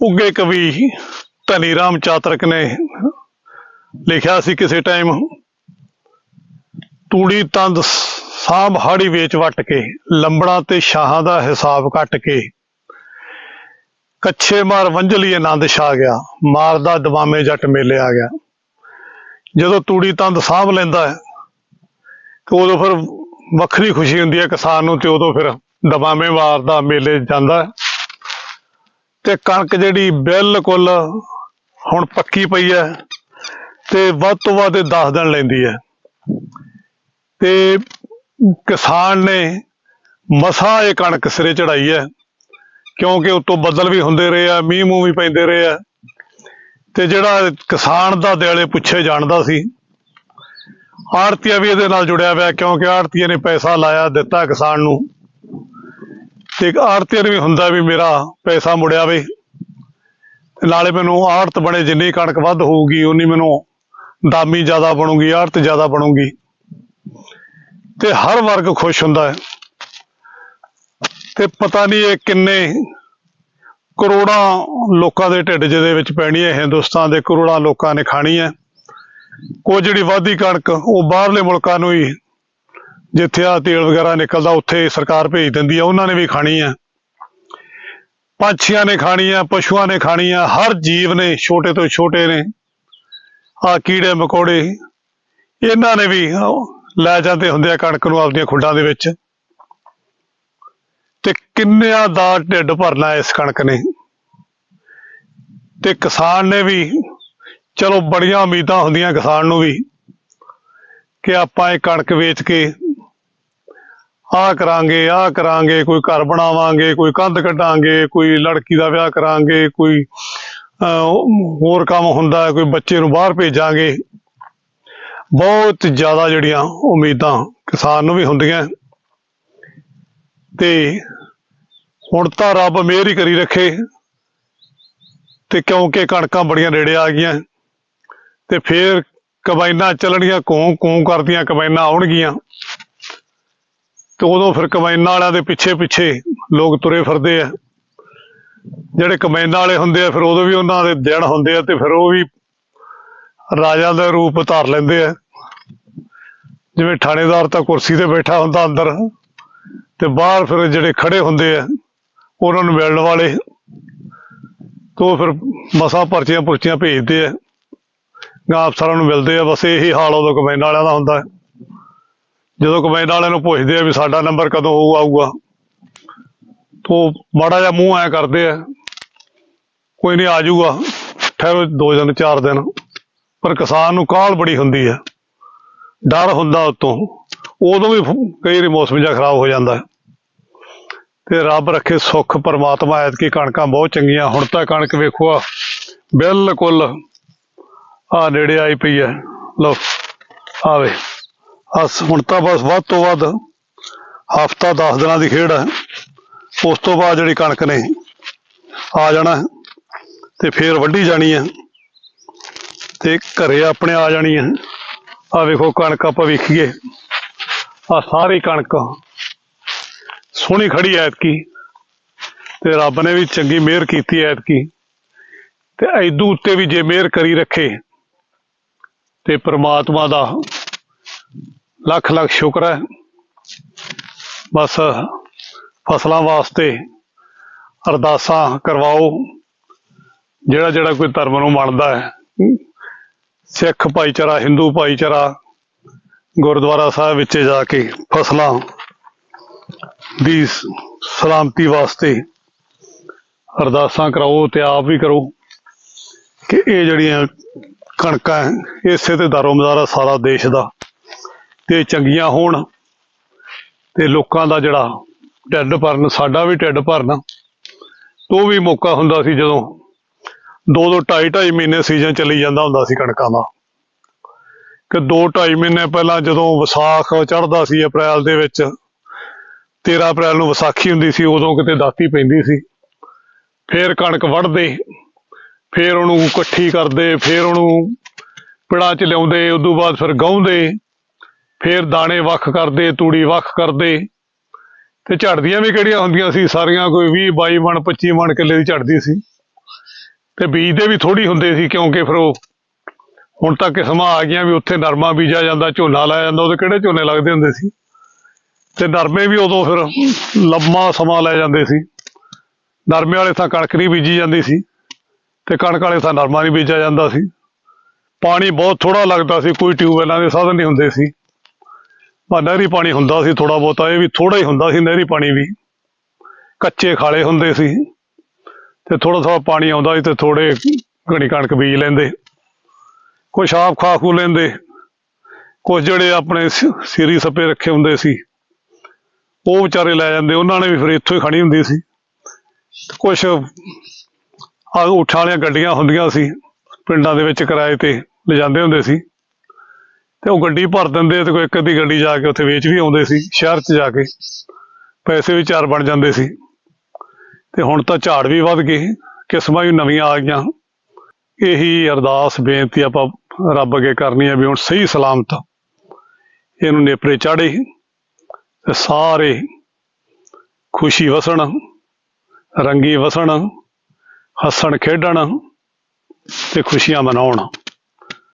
ਉੱਗੇ ਕਵੀ ਧਨੀ ਰਾਮ ਚਾਤਰਕ ਨੇ ਲਿਖਿਆ ਸੀ ਕਿਸੇ ਟਾਈਮ, ਤੂੜੀ ਤੰਦ ਸਾਂਭ ਹਾੜੀ ਵੇਚ ਵਟ ਕੇ, ਲੰਬੜਾ ਤੇ ਸ਼ਾਹਾਂ ਦਾ ਹਿਸਾਬ ਕੱਟ ਕੇ। ਕੱਛੇ ਮਾਰ ਵੰਜਲੀ ਆਨੰਦ ਛਾ ਗਿਆ, ਮਾਰਦਾ ਦਵਾਮੇ ਜੱਟ ਮੇਲੇ ਆ ਗਿਆ। ਜਦੋਂ ਤੂੜੀ ਤੰਦ ਸਾਂਭ ਲੈਂਦਾ ਹੈ, ਤੇ ਉਦੋਂ ਫਿਰ ਵੱਖਰੀ ਖੁਸ਼ੀ ਹੁੰਦੀ ਹੈ ਕਿਸਾਨ ਨੂੰ, ਤੇ ਉਦੋਂ ਫਿਰ ਦਵਾਮੇ ਮਾਰਦਾ ਮੇਲੇ ਜਾਂਦਾ ਤੇ ਕਣਕ ਜਿਹੜੀ ਬਿਲਕੁਲ ਹੁਣ ਪੱਕੀ ਪਈ ਹੈ ਤੇ ਵੱਧ ਤੋਂ ਵੱਧ 10 ਦਿਨ ਲੈਂਦੀ ਹੈ। ਤੇ ਕਿਸਾਨ ਨੇ ਮਸਾ ਇਹ ਕਣਕ ਸਿਰੇ ਚੜਾਈ ਹੈ, ਕਿਉਂਕਿ ਉਤੋਂ ਬੱਦਲ ਵੀ ਹੁੰਦੇ ਰਹੇ ਆ, ਮੀਂਹ ਮੂੰਹ ਵੀ ਪੈਂਦੇ ਰਹੇ ਆ। ਤੇ ਜਿਹੜਾ ਕਿਸਾਨ ਦਾ ਦਿਲੇ ਪੁੱਛੇ ਜਾਣਦਾ ਸੀ, ਆੜਤੀਆ ਵੀ ਇਹਦੇ ਨਾਲ ਜੁੜਿਆ ਹੋਇਆ, ਕਿਉਂਕਿ ਆੜਤੀਆ ਨੇ ਪੈਸਾ ਲਾਇਆ, ਦਿੱਤਾ ਕਿਸਾਨ ਨੂੰ। ਤੇ ਆੜਤੀਆ ਨੂੰ ਵੀ ਹੁੰਦਾ ਵੀ ਮੇਰਾ ਪੈਸਾ ਮੁੜਿਆ ਵੇ ਨਾਲੇ ਮੈਨੂੰ ਆੜਤ ਬਣੇ, ਜਿੰਨੀ ਕਣਕ ਵੱਧ ਹੋਊਗੀ, ਉਨੀ ਮੈਨੂੰ ਦਾਮੀ ਜ਼ਿਆਦਾ ਬਣੂਗੀ ਆੜਤ ਜ਼ਿਆਦਾ ਬਣੂਗੀ। ਤੇ ਹਰ ਵਰਗ ਖੁਸ਼ ਹੁੰਦਾ ਹੈ। ਤੇ ਪਤਾ ਨਹੀਂ ਇਹ ਕਿੰਨੇ ਕਰੋੜਾਂ ਲੋਕਾਂ ਦੇ ਢਿੱਡ ਜਿਹਦੇ ਵਿੱਚ ਪੈਣੀ ਹੈ, ਹਿੰਦੁਸਤਾਨ ਦੇ ਕਰੋੜਾਂ ਲੋਕਾਂ ਨੇ ਖਾਣੀ ਹੈ। ਕੋਈ ਜਿਹੜੀ ਵਾਧੀ ਕਣਕ, ਉਹ ਬਾਹਰਲੇ ਮੁਲਕਾਂ ਨੂੰ ਹੀ ਜਿੱਥੇ ਆ ਤੇਲ ਵਗੈਰਾ ਨਿਕਲਦਾ, ਉੱਥੇ ਸਰਕਾਰ ਭੇਜ ਦਿੰਦੀ ਹੈ ਉਹਨਾਂ ਨੇ ਵੀ ਖਾਣੀ ਹੈ ਪੰਛੀਆਂ ਨੇ ਖਾਣੀ ਹੈ ਪਸ਼ੂਆਂ ਨੇ ਖਾਣੀ ਹੈ ਹਰ ਜੀਵ ਨੇ, ਛੋਟੇ ਤੋਂ ਛੋਟੇ ਨੇ ਆ ਕੀੜੇ ਮਕੌੜੇ, ਇਹਨਾਂ ਨੇ ਵੀ ਲੈ ਜਾਂਦੇ ਹੁੰਦੇ ਆ ਕਣਕ ਨੂੰ ਆਪਦੀਆਂ ਖੁੱਡਾਂ ਦੇ ਵਿੱਚ। ਤੇ ਕਿੰਨਿਆਂ ਦਾ ਢਿੱਡ ਭਰਨਾ ਇਸ ਕਣਕ ਨੇ। ਤੇ ਕਿਸਾਨ ਨੇ ਵੀ, ਚਲੋ ਬੜੀਆਂ ਉਮੀਦਾਂ ਹੁੰਦੀਆਂ ਕਿਸਾਨ ਨੂੰ ਵੀ, ਕਿ ਆਪਾਂ ਇਹ ਕਣਕ ਵੇਚ ਕੇ ਆਹ ਕਰਾਂਗੇ ਆਹ ਕਰਾਂਗੇ ਕੋਈ ਘਰ ਬਣਾਵਾਂਗੇ ਕੋਈ ਕੰਧ ਕੱਢਾਂਗੇ ਕੋਈ ਲੜਕੀ ਦਾ ਵਿਆਹ ਕਰਾਂਗੇ ਕੋਈ ਅਹ, ਹੋਰ ਕੰਮ ਹੁੰਦਾ ਕੋਈ ਬੱਚੇ ਨੂੰ ਬਾਹਰ ਭੇਜਾਂਗੇ। ਬਹੁਤ ਜ਼ਿਆਦਾ ਜਿਹੜੀਆਂ ਉਮੀਦਾਂ ਕਿਸਾਨ ਨੂੰ ਵੀ ਹੁੰਦੀਆਂ। ਤੇ ਹੁਣ ਤਾਂ ਰੱਬ ਮਿਹਰ ਹੀ ਕਰੀ ਰੱਖੇ। ਤੇ ਕਿਉਂਕਿ ਕਣਕਾਂ ਬੜੀਆਂ ਨੇੜੇ ਆ ਗਈਆਂ। ਤੇ ਫੇਰ ਕਬਾਈਨਾਂ ਚੱਲਣੀਆਂ ਕੋਂ ਕੋਂ ਕਰਦੀਆਂ ਕਬਾਈਨਾਂ ਆਉਣਗੀਆਂ। ਤੇ ਉਦੋਂ ਫਿਰ ਕਬਾਇਨਾਂ ਵਾਲਿਆਂ ਦੇ ਪਿੱਛੇ ਪਿੱਛੇ ਲੋਕ ਤੁਰੇ ਫਿਰਦੇ ਆ। ਜਿਹੜੇ ਕਬਾਇਨਾਂ ਵਾਲੇ ਹੁੰਦੇ ਆ, ਫਿਰ ਉਦੋਂ ਵੀ ਉਹਨਾਂ ਦੇ ਦਿਨ ਹੁੰਦੇ ਆ ਤੇ ਫਿਰ ਉਹ ਵੀ ਰਾਜਾ ਦਾ ਰੂਪ ਧਾਰ ਲੈਂਦੇ ਆ। ਜਿਵੇਂ ਥਾਣੇਦਾਰ ਤਾਂ ਕੁਰਸੀ ਤੇ ਬੈਠਾ ਹੁੰਦਾ ਅੰਦਰ ਤੇ ਬਾਹਰ ਫਿਰ ਜਿਹੜੇ ਖੜੇ ਹੁੰਦੇ ਆ, ਉਹਨਾਂ ਨੂੰ ਮਿਲਣ ਵਾਲੇ ਤੋਂ ਫਿਰ ਮਸਾ ਪਰਚੀਆਂ ਪੁਰਚੀਆਂ ਭੇਜਦੇ ਆ। ਗਾਂ ਅਫਸਰਾਂ ਨੂੰ ਮਿਲਦੇ ਆ, ਬਸ ਇਹੀ ਹਾਲ ਉਦੋਂ ਕਮੈਨ ਵਾਲਿਆਂ ਦਾ ਹੁੰਦਾ। ਹੈ। ਜਦੋਂ ਕਮੈਨ ਵਾਲਿਆਂ ਨੂੰ ਪੁੱਛਦੇ ਆ ਵੀ ਸਾਡਾ ਨੰਬਰ ਕਦੋਂ ਹੋਊ, ਆਊਗਾ। ਤੋਂ ਮਾੜਾ ਜਿਹਾ ਮੂੰਹ ਐ ਕਰਦੇ ਆ, ਕੋਈ ਨਹੀਂ ਆ ਜਾਊਗਾ ਠਹਿਰੋ ਦੋ ਦਿਨ, ਚਾਰ ਦਿਨ। ਪਰ ਕਿਸਾਨ ਨੂੰ ਕਾਹਲ ਬੜੀ ਹੁੰਦੀ ਹੈ ਡਰ ਹੁੰਦਾ ਉਤੋਂ। ਉਦੋਂ ਵੀ ਕਈ ਵਾਰੀ ਮੌਸਮ ਜਿਹਾ ਖਰਾਬ ਹੋ ਜਾਂਦਾ। ਤੇ ਰੱਬ ਰੱਖੇ ਸੁੱਖ, ਪਰਮਾਤਮਾ ਐਤਕੀ ਕਣਕਾਂ ਬਹੁਤ ਚੰਗੀਆਂ। ਹੁਣ ਤਾਂ ਕਣਕ ਵੇਖੋ ਆ, ਬਿਲਕੁਲ ਆ ਨੇੜੇ ਆਈ ਪਈ ਹੈ ਲੋ ਆਵੇ ਅਸ ਹੁਣ ਤਾਂ ਬਸ ਵੱਧ ਤੋਂ ਵੱਧ ਹਫਤਾ 10 ਦਿਨਾਂ ਦੀ ਖੇਡ ਹੈ। ਉਸ ਤੋਂ ਬਾਅਦ ਜਿਹੜੀ ਕਣਕ ਨੇ ਆ ਜਾਣਾ ਤੇ ਫੇਰ ਵੱਢੀ ਜਾਣੀ ਹੈ ਤੇ ਘਰੇ ਆਪਣੇ ਆ ਜਾਣੀ ਹੈ। ਆ ਵੇਖੋ ਕਣਕ ਆਪਾਂ ਵੇਖੀਏ। ਆ ਸਾਰੀ ਕਣਕ ਸੋਹਣੀ ਖੜੀ ਐਤਕੀ ਤੇ ਰੱਬ ਨੇ ਵੀ ਚੰਗੀ ਮਿਹਰ ਕੀਤੀ ਐਤਕੀ। ਤੇ ਐਦੂ ਉੱਤੇ ਵੀ ਜੇ ਮਿਹਰ ਕਰੀ ਰੱਖੇ ਤੇ ਪ੍ਰਮਾਤਮਾ ਦਾ ਲੱਖ ਲੱਖ ਸ਼ੁਕਰ ਹੈ। ਬਸ ਫਸਲਾਂ ਵਾਸਤੇ ਅਰਦਾਸਾਂ ਕਰਵਾਓ। ਜਿਹੜਾ ਜਿਹੜਾ ਕੋਈ ਧਰਮ ਨੂੰ ਮੰਨਦਾ ਹੈ, ਸਿੱਖ ਭਾਈਚਾਰਾ, ਹਿੰਦੂ ਭਾਈਚਾਰਾ, ਗੁਰਦੁਆਰਾ ਸਾਹਿਬ ਵਿੱਚ ਜਾ ਕੇ ਫਸਲਾਂ ਦੀ ਸਲਾਮਤੀ ਵਾਸਤੇ ਅਰਦਾਸਾਂ ਕਰਾਓ ਤੇ ਆਪ ਵੀ ਕਰੋ ਕਿ ਇਹ ਜਿਹੜੀਆਂ ਕਣਕਾਂ ਇਸੇ ਤੇ ਦਾਰੋਮਦਾਰ ਆ ਸਾਰਾ ਦੇਸ਼ ਦਾ ਤੇ ਚੰਗੀਆਂ ਹੋਣ ਤੇ ਲੋਕਾਂ ਦਾ ਜਿਹੜਾ ਢਿੱਡ ਭਰਨ, ਸਾਡਾ ਵੀ ਢਿੱਡ ਭਰਨਾ, ਤੋਂ ਵੀ ਮੌਕਾ ਹੁੰਦਾ ਸੀ ਜਦੋਂ ਦੋ ਦੋ ਢਾਈ ਢਾਈ ਮਹੀਨੇ ਸੀਜ਼ਨ ਚੱਲੀ ਜਾਂਦਾ ਹੁੰਦਾ ਸੀ ਕਣਕਾਂ ਦਾ। ਕਿ ਦੋ ਢਾਈ ਮਹੀਨੇ ਪਹਿਲਾਂ ਜਦੋਂ ਵਿਸਾਖ ਚੜ੍ਹਦਾ ਸੀ ਅਪ੍ਰੈਲ ਦੇ ਵਿੱਚ 13 ਅਪ੍ਰੈਲ ਨੂੰ ਵਿਸਾਖੀ ਹੁੰਦੀ ਸੀ, ਉਦੋਂ ਕਿਤੇ ਦਾਤੀ ਪੈਂਦੀ ਸੀ। ਫੇਰ ਕਣਕ ਵੱਢਦੇ, ਫੇਰ ਉਹਨੂੰ ਇਕੱਠੀ ਕਰਦੇ, ਫੇਰ ਉਹਨੂੰ ਪਿੜਾਂ 'ਚ ਲਿਆਉਂਦੇ, ਉਦੋਂ ਬਾਅਦ ਫਿਰ ਗਾਉਂਦੇ ਫੇਰ ਦਾਣੇ ਵੱਖ ਕਰਦੇ, ਤੂੜੀ ਵੱਖ ਕਰਦੇ। ਤੇ ਝੜਦੀਆਂ ਵੀ ਕਿਹੜੀਆਂ ਹੁੰਦੀਆਂ ਸੀ? ਸਾਰੀਆਂ ਕੋਈ 20 22 ਮਣ 25 ਮਣ ਕਿੱਲੇ ਦੀ ਝੜਦੀ ਸੀ। ਤੇ ਬੀਜਦੇ ਵੀ ਥੋੜੀ ਹੁੰਦੇ ਸੀ ਕਿਉਂਕਿ ਫਿਰ ਉਹ ਹੁਣ ਤਾਂ ਕਿਸਮਾਂ ਆ ਗਈਆਂ ਵੀ ਉੱਥੇ ਨਰਮਾ ਬੀਜਿਆ ਜਾਂਦਾ, ਝੋਨਾ ਲਾਇਆ ਜਾਂਦਾ, ਉਹਦੇ ਕਿਹੜੇ ਝੋਨੇ ਲੱਗਦੇ ਹੁੰਦੇ ਸੀ? ਤੇ ਨਰਮੇ ਵੀ ਉਦੋਂ ਫਿਰ ਲੰਮਾ ਸਮਾਂ ਲੈ ਜਾਂਦੇ ਸੀ। ਨਰਮੇ ਵਾਲੇ ਥਾਂ ਕਣਕ ਨਹੀਂ ਬੀਜੀ ਜਾਂਦੀ ਸੀ ਤੇ ਕਣਕ ਵਾਲੇ ਥਾਂ ਨਰਮਾ ਨਹੀਂ ਬੀਜਿਆ ਜਾਂਦਾ ਸੀ। ਪਾਣੀ ਬਹੁਤ ਥੋੜਾ ਲੱਗਦਾ ਸੀ, ਕੋਈ ਟਿਊਬਵੈਲਾਂ ਦੇ ਸਾਧਨ ਨਹੀਂ ਹੁੰਦੇ ਸੀ। ਬਸ ਨਹਿਰੀ ਪਾਣੀ ਹੁੰਦਾ ਸੀ ਥੋੜਾ ਬਹੁਤਾ, ਇਹ ਵੀ ਥੋੜਾ ਹੀ ਹੁੰਦਾ ਸੀ ਨਹਿਰੀ ਪਾਣੀ ਵੀ। ਕੱਚੇ ਖਾਲੇ ਹੁੰਦੇ ਸੀ ਤੇ ਥੋੜਾ ਥੋੜਾ ਪਾਣੀ ਆਉਂਦਾ ਸੀ ਤੇ ਥੋੜੇ ਘਣੀ ਕਣਕ ਬੀਜ ਲੈਂਦੇ। ਕੁਛ ਆਪ ਖਾ ਖੂ ਲੈਂਦੇ। ਕੁਝ ਜਿਹੜੇ ਆਪਣੇ ਸ- ਸਿਰੀ ਸੱਪੇ ਰੱਖੇ ਹੁੰਦੇ ਸੀ, ਉਹ ਵਿਚਾਰੇ ਲੈ ਜਾਂਦੇ। ਉਹਨਾਂ ਨੇ ਵੀ ਫਿਰ ਇੱਥੋਂ ਹੀ ਖਾਣੀ ਹੁੰਦੀ ਸੀ। ਕੁਛ ਆ, ਉਠਾਂ ਵਾਲੀਆਂ ਗੱਡੀਆਂ ਹੁੰਦੀਆਂ ਸੀ, ਪਿੰਡਾਂ ਦੇ ਵਿੱਚ ਕਿਰਾਏ ਤੇ ਲਿਜਾਂਦੇ ਹੁੰਦੇ ਸੀ। ਤੇ ਉਹ ਗੱਡੀ ਭਰ ਦਿੰਦੇ ਤੇ ਕੋਈ ਇੱਕ ਅੱਧੀ ਗੱਡੀ ਜਾ ਕੇ ਉੱਥੇ ਵੇਚ ਵੀ ਆਉਂਦੇ ਸੀ, ਸ਼ਹਿਰ 'ਚ ਜਾ ਕੇ। ਪੈਸੇ ਵੀ ਚਾਰ ਬਣ ਜਾਂਦੇ ਸੀ। ਤੇ ਹੁਣ ਤਾਂ ਝਾੜ ਵੀ ਵੱਧ ਗਏ, ਕਿਸਮਾਂ ਵੀ ਨਵੀਆਂ ਆ ਗਈਆਂ। ਇਹੀ ਅਰਦਾਸ, ਬੇਨਤੀ ਆਪਾਂ ਰੱਬ ਅੱਗੇ ਕਰਨੀ ਹੈ ਵੀ ਹੁਣ ਸਹੀ ਸਲਾਮਤ ਇਹਨੂੰ ਨੇਪਰੇ ਚਾੜੇ ਤੇ ਸਾਰੇ ਖੁਸ਼ੀ ਵਸਣ, ਰੰਗੀ ਵਸਣ, ਹੱਸਣ ਖੇਡਣ ਤੇ ਖੁਸ਼ੀਆਂ ਮਨਾਉਣ।